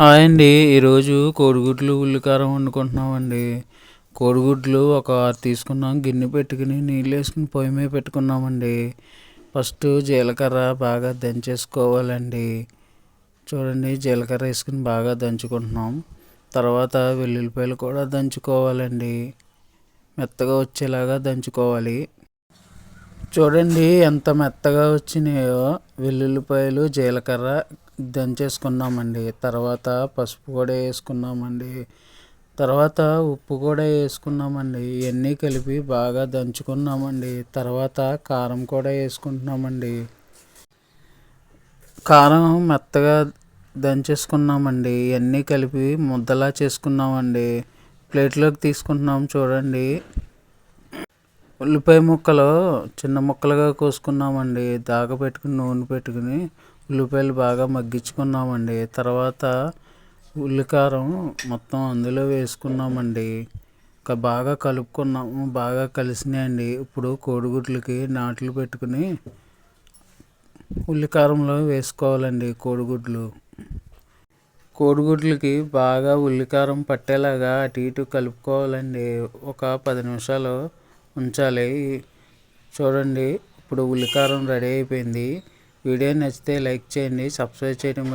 Hi అండి. ఈరోజు కోడిగుడ్లు ఉల్లికారం వండుకుంటున్నామండి. కోడిగుడ్లు ఒక ఆరు తీసుకున్నాం. గిన్నె పెట్టుకుని నీళ్ళు వేసుకుని పొయ్యి మీద పెట్టుకున్నామండి. ఫస్ట్ జీలకర్ర బాగా దంచేసుకోవాలండి. చూడండి జీలకర్ర వేసుకుని బాగా దంచుకుంటున్నాం. తర్వాత వెల్లుల్లిపాయలు కూడా దంచుకోవాలండి. మెత్తగా వచ్చేలాగా దంచుకోవాలి. చూడండి ఎంత మెత్తగా వచ్చినాయో. వెల్లుల్లిపాయలు జీలకర్ర దంచేసుకున్నామండి. తర్వాత పసుపు కూడా వేసుకున్నామండి. తర్వాత ఉప్పు కూడా వేసుకున్నామండి. ఇవన్నీ కలిపి బాగా దంచుకున్నామండి. తర్వాత కారం కూడా వేసుకుంటున్నామండి. కారం మెత్తగా దంచేసుకున్నామండి. ఇవన్నీ కలిపి ముద్దలా చేసుకున్నామండి. ప్లేట్లోకి తీసుకుంటున్నాం చూడండి. ఉల్లిపాయ ముక్కలు చిన్న ముక్కలుగా కోసుకున్నామండి. దాగ పెట్టుకుని నూనె పెట్టుకుని ఉల్లిపాయలు బాగా మగ్గించుకున్నామండి. తర్వాత ఉల్లికారం మొత్తం అందులో వేసుకున్నామండి. ఇంకా బాగా కలుపుకున్నాము బాగా కలిసినాయండి. ఇప్పుడు కోడిగుడ్లకి నాట్లు పెట్టుకుని ఉల్లికారంలో వేసుకోవాలండి కోడిగుడ్లు. కోడిగుడ్లకి బాగా ఉల్లికారం పట్టేలాగా అటు ఇటు కలుపుకోవాలండి. ఒక పది నిమిషాలు ఉంచాలి. చూడండి ఇప్పుడు ఉల్లికారం రెడీ అయిపోయింది. వీడియో నచ్చితే లైక్ చేయండి సబ్స్క్రైబ్ చేయడం